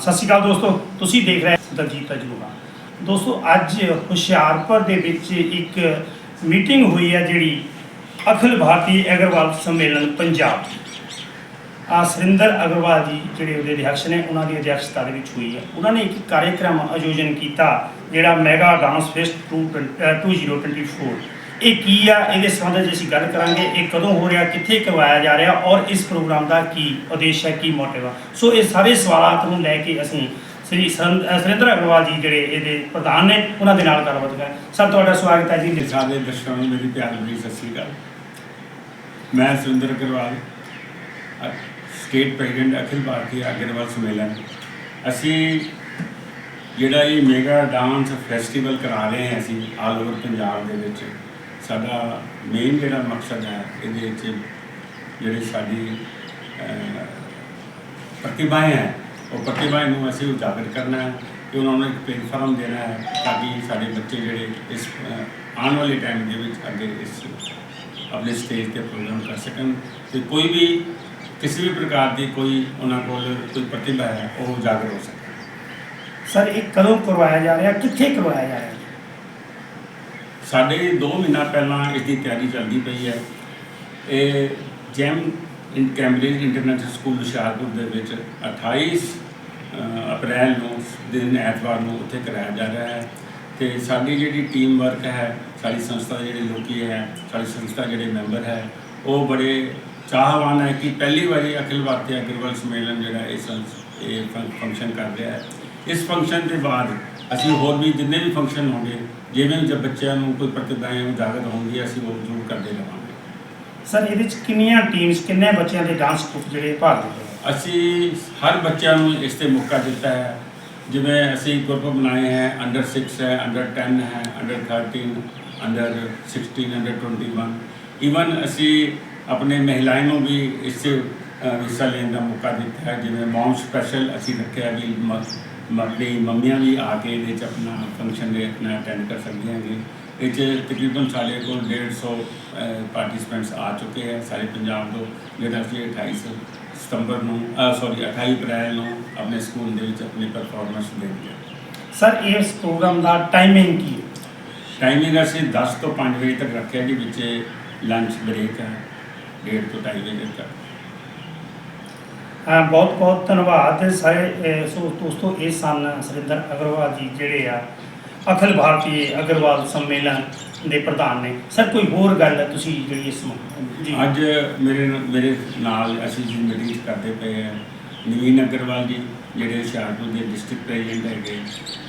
ਸਤਿ ਸ਼੍ਰੀ ਅਕਾਲ ਦੋਸਤੋ, ਤੁਸੀਂ ਦੇਖ ਰਹੇ ਦਲਜੀਤ ਤਜਰਬਾ ਦੋਸਤੋ, ਅੱਜ ਹੁਸ਼ਿਆਰਪੁਰ ਦੇ ਵਿੱਚ ਇੱਕ ਮੀਟਿੰਗ ਹੋਈ ਹੈ ਜਿਹੜੀ ਅਖਿਲ ਭਾਰਤੀ ਅਗਰਵਾਲ ਸੰਮੇਲਨ ਪੰਜਾਬ ਆ ਸੁਰਿੰਦਰ ਅਗਰਵਾਲ ਜੀ ਜਿਹੜੇ ਉਹਦੇ ਅਧਿਆਕਸ਼ ਨੇ, ਉਹਨਾਂ ਦੀ ਅਧਿਆਕਸ਼ਤਾ ਦੇ ਵਿੱਚ ਹੋਈ ਹੈ। ਉਹਨਾਂ ਨੇ ਇੱਕ ਕਾਰਜਕ੍ਰਮ ਆਯੋਜਨ ਕੀਤਾ, ਜਿਹੜਾ ਮੈਗਾ ਡਾਂਸ ਫੈਸਟ 2024 ਇਹ ਕੀ ਆ? ਇਹਦੇ ਸੰਬੰਧ ਵਿੱਚ ਅਸੀਂ ਗੱਲ ਕਰਾਂਗੇ। ਇਹ ਕਦੋਂ ਹੋ ਰਿਹਾ? ਕਿੱਥੇ ਕਰਵਾਇਆ ਜਾ ਰਿਹਾ? ਔਰ ਇਸ ਪ੍ਰੋਗਰਾਮ ਦਾ ਕੀ ਉਦੇਸ਼ ਹੈ? ਕੀ ਮੋਟਿਵ ਆ? ਸੋ ਇਹ ਸਾਰੇ ਸਵਾਲਾਂ ਨੂੰ ਲੈ ਕੇ ਅਸੀਂ ਸ੍ਰੀ ਸੰ- ਅਗਰਵਾਲ ਜੀ ਜਿਹੜੇ ਇਹਦੇ ਪ੍ਰਧਾਨ ਨੇ, ਉਹਨਾਂ ਦੇ ਨਾਲ ਗੱਲਬਾਤ ਕਰਾਂਗੇ। ਸਭ ਤੁਹਾਡਾ ਸਵਾਗਤ ਹੈ ਜੀ। ਜੀ, ਸਾਰੇ ਦਰਸ਼ਕਾਂ ਨੂੰ ਮੇਰੀ ਪਿਆਰ ਭਰੀ ਸਤਿ ਸ੍ਰੀ ਅਕਾਲ। ਮੈਂ ਸੁਰਿੰਦਰ ਅਗਰਵਾਲ ਸਟੇਟ ਪ੍ਰੈਜ਼ੀਡੈਂਟ ਅਖਿਲ ਭਾਰਤੀ ਅਗਰਵਾਲ ਸੰਮੇਲਨ। ਅਸੀਂ ਜਿਹੜਾ ਇਹ ਮੇਗਾ ਡਾਂਸ ਫੈਸਟੀਵਲ ਕਰਾ ਰਹੇ ਹਾਂ ਅਸੀਂ ਆਲ ਓਵਰ ਪੰਜਾਬ ਦੇ ਵਿੱਚ। ਸਾਡਾ ਮੇਨ ਜਿਹੜਾ ਮਕਸਦ ਹੈ ਇਹਦੇ ਵਿੱਚ ਜਿਹੜੀ ਸਾਡੀ ਅ, ਹੈ ਉਹ ਪ੍ਰਤਿਭਾएं ਨੂੰ ਅਸੀਂ ਉਜਾਗਰ ਕਰਨਾ ਹੈ ਕਿ ਉਹਨਾਂ ਨੂੰ ਇੱਕ ਪਲੇਟਫਾਰਮ ਦੇਣਾ ਹੈ ਤਾਂ ਕਿ ਸਾਡੇ ਬੱਚੇ ਜਿਹੜੇ ਇਸ ਆਉਣ ਵਾਲੇ ਟਾਈਮ ਦੇ ਵਿੱਚ ਅੱਗੇ ਇਸ ਆਪਣੇ ਸਟੇਜ ਤੇ ਪ੍ਰੋਗਰਾਮ ਕਰ ਸਕਣ ਤੇ ਕੋਈ ਵੀ ਕਿਸੇ ਵੀ ਪ੍ਰਕਾਰ ਦੀ ਕੋਈ ਉਹਨਾਂ ਕੋਲ ਕੋਈ ਪ੍ਰਤਿਭਾ ਹੈ ਉਹ ਉਜਾਗਰ ਹੋ ਸਕੇ ਸਰ ਇਹ ਕਦੋਂ ਕਰਵਾਇਆ ਜਾ ਰਿਹਾ? ਕਿੱਥੇ ਕਰਵਾਇਆ ਜਾ ਰਿਹਾ? ਸਾਡੇ 2 ਮਹੀਨਾ ਪਹਿਲਾਂ ਇਸ ਦੀ ਤਿਆਰੀ ਚੱਲਦੀ ਪਈ ਹੈ। ਇਹ Gem in Cambridge international school Hoshiarpur ਦੇ ਵਿੱਚ 28 ਅਪ੍ਰੈਲ ਨੂੰ, ਦਿਨ ਐਤਵਾਰ ਨੂੰ ਉੱਥੇ ਕਰਾਇਆ ਜਾ ਰਿਹਾ ਹੈ ਤੇ ਸਾਡੀ ਜਿਹੜੀ ਟੀਮ ਵਰਕ ਹੈ ਸਾਡੀ ਸੰਸਥਾ ਦੇ ਜਿਹੜੇ ਲੋਕੀ ਹੈ ਸਾਡੀ ਸੰਸਥਾ ਜਿਹੜੇ ਮੈਂਬਰ ਹੈ, ਉਹ ਬੜੇ ਚਾਹਵਾਨ ਹੈ ਕਿ ਪਹਿਲੀ ਵਾਰੀ ਅਖਿਲ ਭਾਰਤੀ ਅਗਰਵਾਲ ਸੰਮੇਲਨ ਜਿਹੜਾ ਇਹ ਸੰਸ- ਇਹ ਫੰਕਸ਼ਨ ਕਰ ਰਿਹਾ ਹੈ। ਇਸ ਫੰਕਸ਼ਨ ਦੇ ਬਾਅਦ ਅਸੀਂ ਹੋਰ ਵੀ ਜਿੰਨੇ ਵੀ ਫੰਕਸ਼ਨ ਹੋਣਗੇ ਜਿਵੇਂ ਜਦ ਬੱਚਿਆਂ ਨੂੰ ਕੋਈ ਪ੍ਰਤਿਭਾएं ਉਜਾਗਰ ਹੋਣਗੀ ਅਸੀਂ ਉਹ ਜ਼ਰੂਰ ਕਰਦੇ ਰਹਾਂਗੇ ਸਰ ਇਹਦੇ ਵਿੱਚ ਕਿੰਨੀਆਂ ਟੀਮਸ ਕਿੰਨੇ ਬੱਚਿਆਂ ਦੇ ਡਾਂਸ ਗਰੁੱਪ ਜਿਹੜੇ ਭਾਗ ਲੈਂਦੇ ਨੇ? ਅਸੀਂ ਹਰ ਬੱਚਿਆਂ ਨੂੰ ਇਸ ਤੇ ਮੌਕਾ ਦਿੱਤਾ ਹੈ। ਜਿਵੇਂ ਅਸੀਂ ਗਰੁੱਪ ਬਣਾਏ ਹੈ ਅੰਡਰ 6 ਹੈ ਅੰਡਰ 10 ਹੈ ਅੰਡਰ 13 ਅੰਡਰ 16 ਅੰਡਰ 21 ਈਵਨ ਅਸੀਂ ਆਪਣੇ ਮਹਿਲਾਵਾਂ ਨੂੰ ਵੀ ਇਸ ਹਿੱਸਾ ਲੈਣ ਦਾ ਮੌਕਾ ਦਿੱਤਾ ਹੈ। ਜਿਵੇਂ ਮੌਮ ਸਪੈਸ਼ਲ ਅਸੀਂ ਰੱਖਿਆ ਵੀ ਆਪਣੀ ਮੰਮੀਆਂ ਵੀ ਆ ਕੇ ਇਹਦੇ 'ਚ ਆਪਣਾ ਫੰਕਸ਼ਨ ਦੇ ਆਪਣਾ ਅਟੈਂਡ ਕਰ ਸਕਦੀਆਂ ਨੇ। ਇਹ 'ਚ ਤਕਰੀਬਨ ਸਾਡੇ ਕੋਲ 150 ਪਾਰਟਿਸਪੈਂਟਸ ਆ ਚੁੱਕੇ ਹੈ ਸਾਰੇ ਪੰਜਾਬ ਤੋਂ ਜਿਹੜਾ ਅਸੀਂ 28 ਸਤੰਬਰ ਨੂੰ ਸੌਰੀ 28 ਅਪ੍ਰੈਲ ਨੂੰ ਆਪਣੇ ਸਕੂਲ ਦੇ ਵਿੱਚ ਆਪਣੀ ਪਰਫਾਰਮੈਂਸ ਦੇਣਗੇ ਸਰ ਇਸ ਪ੍ਰੋਗਰਾਮ ਦਾ ਟਾਈਮਿੰਗ ਕੀ ਹੈ? ਟਾਈਮਿੰਗ ਅਸੀਂ 10 ਤੋਂ 5 ਵਜੇ ਤੱਕ ਰੱਖਿਆ ਜੀ ਵਿੱਚ ਲੰਚ ਬ੍ਰੇਕ ਹੈ। 1:30 ਤੋਂ 2:30 ਵਜੇ ਤੱਕ। ਹਾਂ ਬਹੁਤ ਬਹੁਤ ਧੰਨਵਾਦ ਸਾਰੇ ਸੋ ਦੋਸਤੋ, ਇਹ ਸਨ ਸੁਰਿੰਦਰ ਅਗਰਵਾਲ ਜੀ ਜਿਹੜੇ ਆ ਅਖਿਲ ਭਾਰਤੀ ਅਗਰਵਾਲ ਸੰਮੇਲਨ ਦੇ ਪ੍ਰਧਾਨ ਨੇ। ਸਰ, ਕੋਈ ਹੋਰ ਗੱਲ ਤੁਸੀਂ ਜਿਹੜੀ ਇਸ ਜੀ। ਅੱਜ ਮੇਰੇ ਮੇਰੇ ਨਾਲ ਅਸੀਂ ਜੀ ਮੀਟਿੰਗ ਕਰਦੇ ਪਏ ਹਾਂ ਨਵੀਨ ਅਗਰਵਾਲ ਜੀ, ਜਿਹੜੇ ਹੁਸ਼ਿਆਰਪੁਰ ਦੇ ਡਿਸਟ੍ਰਿਕਟ ਪ੍ਰੈਜ਼ੀਡੈਂਟ ਹੈਗੇ।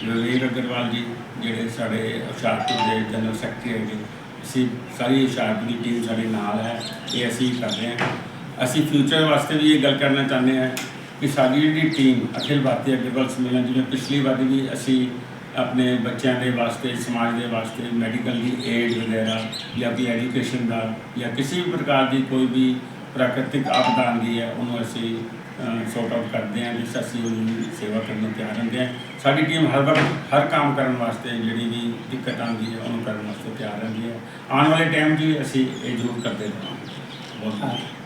ਵਿਵੇਕ ਅਗਰਵਾਲ ਜੀ, ਜਿਹੜੇ ਸਾਡੇ ਹੁਸ਼ਿਆਰਪੁਰ ਦੇ ਜਨਰਲ ਸੈਕਟਰੀ ਹੈਗੇ। ਅਸੀਂ ਸਾਰੀ ਹੁਸ਼ਿਆਰਪੁਰ ਦੀ ਟੀਮ ਸਾਡੇ ਨਾਲ ਹੈ, ਇਹ ਅਸੀਂ ਕਰ ਰਹੇ ਹਾਂ। ਅਸੀਂ ਫਿਊਚਰ ਵਾਸਤੇ ਵੀ ਇਹ ਗੱਲ ਕਰਨਾ ਚਾਹੁੰਦੇ ਹਾਂ ਕਿ ਸਾਡੀ ਜਿਹੜੀ ਟੀਮ ਅਖਿਲ ਭਾਰਤੀ ਅਗਰਵਾਲ ਸੰਮੇਲਨ ਜਿਵੇਂ ਪਿਛਲੀ ਵਾਰੀ ਵੀ ਅਸੀਂ ਆਪਣੇ ਬੱਚਿਆਂ ਦੇ ਵਾਸਤੇ ਸਮਾਜ ਦੇ ਵਾਸਤੇ ਮੈਡੀਕਲ ਦੀ ਏਡ ਵਗੈਰਾ ਜਾਂ ਕਿ ਐਜੂਕੇਸ਼ਨ ਦਾ ਜਾਂ ਕਿਸੇ ਵੀ ਪ੍ਰਕਾਰ ਦੀ ਕੋਈ ਵੀ ਪ੍ਰਾਕ੍ਰਿਤਿਕ ਆਪਦਾ ਆਉਂਦੀ ਹੈ ਉਹਨੂੰ ਅਸੀਂ ਸੌਟ ਆਊਟ ਕਰਦੇ ਹਾਂ ਜਿਸ ਅਸੀਂ ਉਹਦੀ ਸੇਵਾ ਕਰਨ ਨੂੰ ਤਿਆਰ ਹੁੰਦੇ ਹਾਂ। ਸਾਡੀ ਟੀਮ ਹਰ ਵਕਤ ਹਰ ਕੰਮ ਕਰਨ ਵਾਸਤੇ ਜਿਹੜੀ ਵੀ ਦਿੱਕਤ ਆਉਂਦੀ ਹੈ ਉਹਨੂੰ ਕਰਨ ਵਾਸਤੇ ਤਿਆਰ ਰਹਿੰਦੀ ਹੈ। ਆਉਣ ਵਾਲੇ ਟਾਈਮ 'ਚ ਵੀ ਅਸੀਂ ਇਹ ਜ਼ਰੂਰ ਕਰਦੇ ਰਹਾਂਗੇ। ਬਹੁਤ। ਬਹੁਤ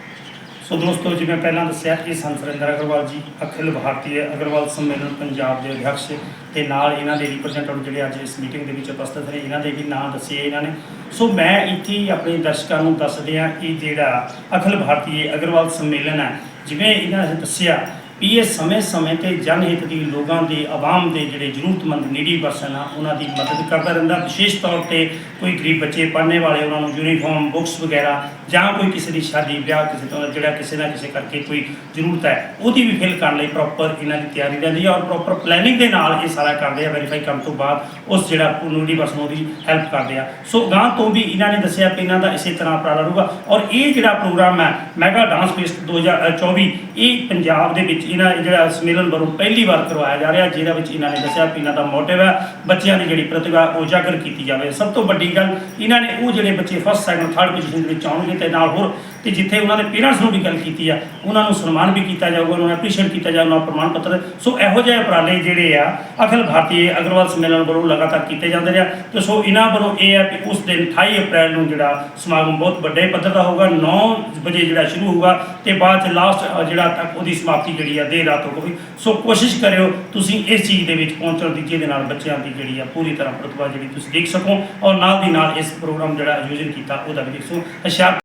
ਸੋ ਦੋਸਤੋ, ਜਿਵੇਂ ਪਹਿਲਾਂ ਦੱਸਿਆ ਕਿ ਸੰਤ ਸੁਰਿੰਦਰ ਅਗਰਵਾਲ ਜੀ, ਅਖਿਲ ਭਾਰਤੀ ਅਗਰਵਾਲ ਸੰਮੇਲਨ ਪੰਜਾਬ ਦੇ ਅਧਿਆਕਸ਼ ਤੇ ਨਾਲ ਇਹਨਾਂ ਦੇ ਰਿਪਰੈਜ਼ੈਂਟੇਟਿਵ ਜਿਹੜੇ ਅੱਜ ਇਸ ਮੀਟਿੰਗ ਦੇ ਵਿੱਚ ਉਪਸਥਿਤ ਨੇ, ਇਹਨਾਂ ਦੇ ਵੀ ਨਾਂ ਦੱਸੇ ਇਹਨਾਂ ਨੇ। ਸੋ ਮੈਂ ਇੱਥੇ ਹੀ ਆਪਣੇ ਦਰਸ਼ਕਾਂ ਨੂੰ ਦੱਸ ਦਿਆਂ ਕਿ ਜਿਹੜਾ ਅਖਿਲ ਭਾਰਤੀ ਅਗਰਵਾਲ ਸੰਮੇਲਨ ਹੈ, ਜਿਵੇਂ ਇਹਨਾਂ ਨੇ ਦੱਸਿਆ ਵੀ ਇਹ ਸਮੇਂ-ਸਮੇਂ ਤੇ ਜਨਹਿਤ ਦੀ ਲੋਕਾਂ ਦੇ, ਆਵਾਮ ਦੇ ਜਿਹੜੇ ਜ਼ਰੂਰਤਮੰਦ ਨੀਡੀ ਪਰਸਨ ਆ, ਉਹਨਾਂ ਦੀ ਮਦਦ ਕਰਦਾ ਰਹਿੰਦਾ। ਵਿਸ਼ੇਸ਼ ਤੌਰ ਤੇ ਕੋਈ ਗਰੀਬ ਬੱਚੇ ਪੜ੍ਹਨੇ ਵਾਲੇ, ਉਹਨਾਂ ਨੂੰ ਯੂਨੀਫਾਰਮ ਬੁੱਕਸ ਵਗੈਰਾ ਜਾਂ ਕੋਈ ਕਿਸੇ ਦੀ ਸ਼ਾਦੀ, ਵਿਆਹ ਕਿਸੇ ਤੋਂ, ਜਿਹੜਾ ਕਿਸੇ ਨਾ ਕਿਸੇ ਕਰਕੇ ਕੋਈ ਜ਼ਰੂਰਤ ਹੈ, ਉਹਦੀ ਵੀ ਫਿਲ ਕਰਨ ਲਈ ਪ੍ਰੋਪਰ ਇਹਨਾਂ ਦੀ ਤਿਆਰੀ ਰਹਿੰਦੀ ਹੈ ਔਰ ਪ੍ਰੋਪਰ ਪਲੈਨਿੰਗ ਦੇ ਨਾਲ ਇਹ ਸਾਰਾ ਕਰਦੇ ਆ ਵੈਰੀਫਾਈ ਕਰਨ ਤੋਂ ਬਾਅਦ ਉਸ ਜਿਹੜਾ ਨੀਡੀ ਪਰਸਨ ਉਹਦੀ ਹੈਲਪ ਕਰਦੇ ਆ। ਸੋ ਗਾਂ ਤੋਂ ਵੀ ਇਹਨਾਂ ਨੇ ਦੱਸਿਆ ਕਿ ਇਹਨਾਂ ਦਾ ਇਸੇ ਤਰ੍ਹਾਂ ਉਪਰਾਲਾ ਰਹੂਗਾ। ਔਰ ਇਹ ਜਿਹੜਾ ਪ੍ਰੋਗਰਾਮ ਹੈ, ਮੈਗਾ ਡਾਂਸ ਫੈਸਟ 2024 ਇਹ ਪੰਜਾਬ ਦੇ ਵਿੱਚ ਇਹਨਾਂ ਜਿਹੜਾ ਸੰਮੇਲਨ ਵੱਲੋਂ ਪਹਿਲੀ ਵਾਰ ਕਰਵਾਇਆ ਜਾ ਰਿਹਾ, ਜਿਹਦੇ ਵਿੱਚ ਇਹਨਾਂ ਨੇ ਦੱਸਿਆ ਕਿ ਇਹਨਾਂ ਦਾ ਮੋਟਿਵ ਹੈ, ਬੱਚਿਆਂ ਦੀ ਜਿਹੜੀ ਪ੍ਰਤਿਭਾ ਉਜਾਗਰ ਕੀਤੀ ਜਾਵੇ। ਸਭ ਤੋਂ ਵੱਡੀ ਗੱਲ, ਇਹਨਾਂ ਨੇ ਉਹ ਜਿਹੜੇ ਬੱਚੇ ਫਸਟ ਸੈਕੰਡ ਥਰਡ ਪੋਜੀਸ਼ਨ ਦੇ ਵਿੱਚ ਆਉਣਗੇ ਤੇ ਨਾਲ ਹੋਰ ਤੇ ਜਿੱਥੇ ਉਹਨਾਂ ਦੇ ਪੇਰੈਂਟਸ ਨੂੰ ਵੀ ਗੱਲ ਕੀਤੀ ਆ, ਉਹਨਾਂ ਨੂੰ ਸਨਮਾਨ ਵੀ ਕੀਤਾ ਜਾਊਗਾ, ਉਹਨਾਂ ਨੂੰ ਐਪਰੀਸ਼ੀਏਟ ਕੀਤਾ ਜਾਊਗਾ ਉਹਨਾਂ ਨੂੰ ਪ੍ਰਮਾਣ ਪੱਤਰ ਸੋ ਇਹੋ ਜਿਹੇ ਉਪਰਾਲੇ ਜਿਹੜੇ ਆ, ਅਖਿਲ ਭਾਰਤੀ ਅਗਰਵਾਲ ਸੰਮੇਲਨ ਵੱਲੋਂ ਲਗਾਤਾਰ ਕੀਤੇ ਜਾਂਦੇ ਰਿਹਾ ਤੇ ਸੋ ਇਹਨਾਂ ਵੱਲੋਂ ਇਹ ਆ ਕਿ ਉਸ ਦਿਨ 28 ਅਪ੍ਰੈਲ ਨੂੰ ਜਿਹੜਾ ਸਮਾਗਮ ਬਹੁਤ ਵੱਡੇ ਪੱਧਰ ਦਾ ਹੋਊਗਾ 9 ਵਜੇ ਜਿਹੜਾ ਸ਼ੁਰੂ ਹੋਊਗਾ, ਤੇ ਬਾਅਦ ਚ ਲਾਸਟ ਜਿਹੜਾ ਤੱਕ ਉਹਦੀ ਸਮਾਪਤੀ ਜਿਹੜੀ ਆ, ਦੇਰ ਰਾਤ ਹੋਊਗੀ। ਸੋ ਕੋਸ਼ਿਸ਼ ਕਰਿਓ ਤੁਸੀਂ ਇਸ ਚੀਜ਼ ਦੇ ਵਿੱਚ ਪਹੁੰਚਣ ਦੀ, ਜਿਹਦੇ ਨਾਲ ਬੱਚਿਆਂ ਦੀ ਜਿਹੜੀ ਆ ਪੂਰੀ ਤਰ੍ਹਾਂ ਪ੍ਰਤਿਭਾ ਜਿਹੜੀ ਤੁਸੀਂ ਦੇਖ ਸਕੋ, ਔਰ ਨਾਲ ਦੀ ਨਾਲ ਇਸ ਪ੍ਰੋਗਰਾਮ ਜਿਹੜਾ ਆਯੋਜਨ ਕੀਤਾ, ਉਹਦਾ ਵੀ ਦੇਖੋ ਹੁਸ਼ਿਆਰ